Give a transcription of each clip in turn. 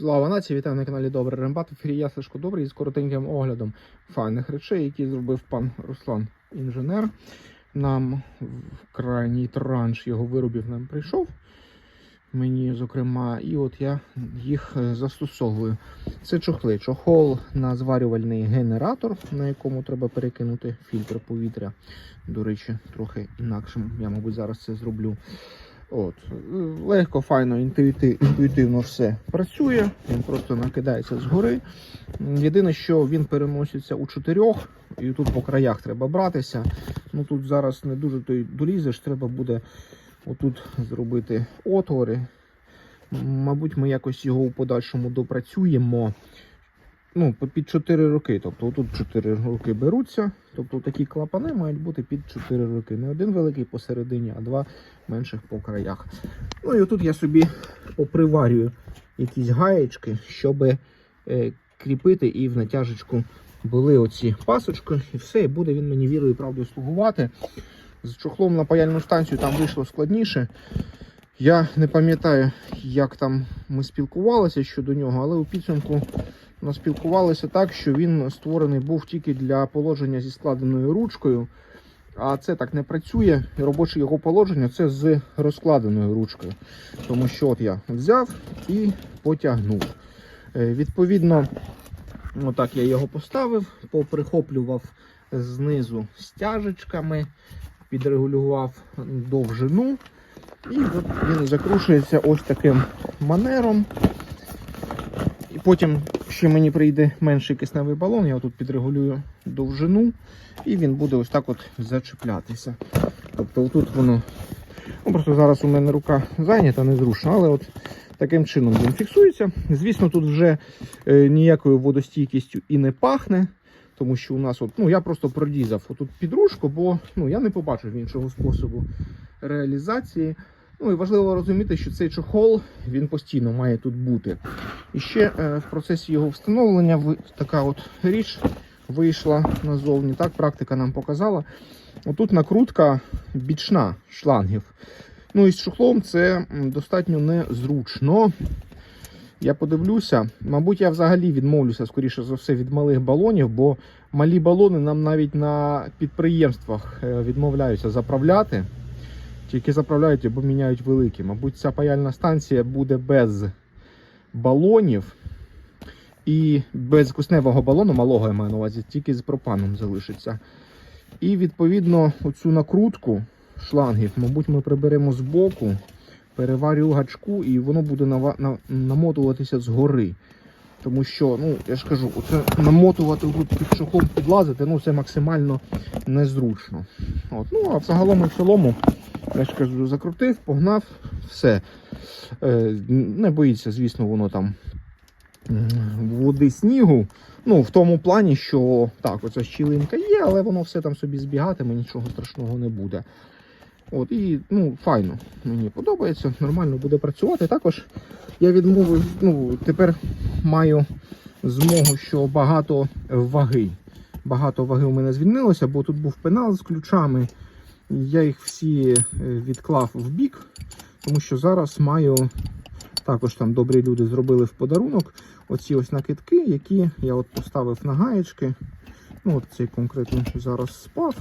Слава нації, вітаю на каналі Добрий Рембат. В ефірі я Сашко Добрий з коротеньким оглядом файних речей, які зробив пан Руслан інженер. Нам в крайній транш його виробів нам прийшов. Мені, зокрема, і от я їх е, застосовую. Це чохли. Чохол на зварювальний генератор, на якому треба перекинути фільтр повітря. До речі, трохи інакшим. Я, мабуть, зараз це зроблю. От. Легко, файно, інтуїти- інтуїтивно все працює. Він просто накидається згори. Єдине, що він переноситься у чотирьох, і тут по краях треба братися. Ну тут зараз не дуже той долізеш, треба буде отут зробити отвори. Мабуть, ми якось його у подальшому допрацюємо. Ну, під 4 роки. Тобто тут 4 роки беруться. Тобто такі клапани мають бути під 4 роки. Не один великий посередині, а два менших по краях. Ну і отут я собі поприварюю якісь гаєчки, щоб е, кріпити і в натяжечку були оці пасочки, і все, і буде він мені вірою і правдою слугувати. З чохлом на паяльну станцію там вийшло складніше. Я не пам'ятаю, як там ми спілкувалися щодо нього, але у підсумку ми спілкувалися так, що він створений був тільки для положення зі складеною ручкою. А це так не працює. І робоче його положення це з розкладеною ручкою. Тому що от я взяв і потягнув. Е, Відповідно, отак я його поставив, поприхоплював знизу стяжечками, підрегулював довжину. І от він закрушується ось таким манером. І потім ще мені прийде менший кисневий балон, я тут підрегулюю довжину, і він буде ось так от зачіплятися. Тобто тут воно. Ну, просто зараз у мене рука зайнята, незручно, але от таким чином він фіксується. Звісно, тут вже е, ніякою водостійкістю і не пахне. Тому що у нас, от, ну я просто продізав отут підружку, бо ну, я не побачив іншого способу реалізації. Ну і важливо розуміти, що цей чохол він постійно має тут бути. І ще е, в процесі його встановлення ви- така от річ вийшла назовні. Так, практика нам показала. Отут накрутка бічна шлангів. Ну і з чохлом це достатньо незручно. Я подивлюся, мабуть, я взагалі відмовлюся, скоріше за все, від малих балонів, бо малі балони нам навіть на підприємствах е, відмовляються заправляти. Тільки заправляють або міняють великі. Мабуть, ця паяльна станція буде без балонів і без кусневого балону, малого я маю на увазі, тільки з пропаном залишиться. І відповідно оцю накрутку шлангів, мабуть, ми приберемо з боку, переварю гачку, і воно буде намотуватися згори. Тому що, ну, я ж кажу, оце намотувати під чохлом підлазити, ну це максимально незручно. От. Ну, а взагалом і в цілому, я ж кажу, закрутив, погнав, все. Е, не боїться, звісно, воно там води снігу. Ну, в тому плані, що так, оця щілинка є, але воно все там собі збігатиме, нічого страшного не буде. От, і ну, файно, мені подобається, нормально буде працювати. Також я відмовив, ну, тепер маю змогу, що багато ваги. Багато ваги у мене звільнилося, бо тут був пенал з ключами. Я їх всі е, відклав в бік, тому що зараз маю також там добрі люди зробили в подарунок оці ось накидки, які я от поставив на гаєчки. Ну, от цей конкретно зараз спав.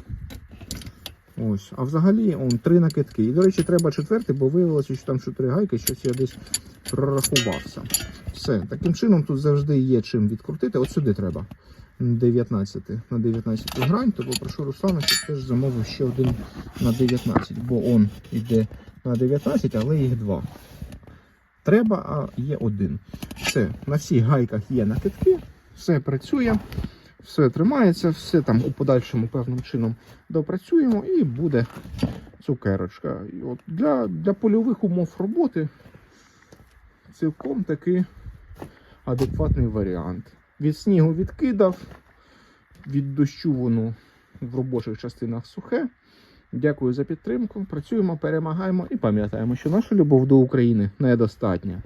Ось, а взагалі он три накидки. І, до речі, треба четвертий, бо виявилося, що там чотири гайки, щось я десь прорахувався. Все, таким чином тут завжди є чим відкрутити. От сюди треба 19 на 19 грань, то попрошу Руслана, щоб теж замовив ще один на 19, бо он йде на 19, але їх два. Треба, а є один. Все, на всіх гайках є накидки, все працює, все тримається, все там у подальшому певним чином допрацюємо і буде цукерочка. І от для, для польових умов роботи цілком такий адекватний варіант. Від снігу відкидав, від дощу воно в робочих частинах сухе. Дякую за підтримку. Працюємо, перемагаємо і пам'ятаємо, що наша любов до України недостатня.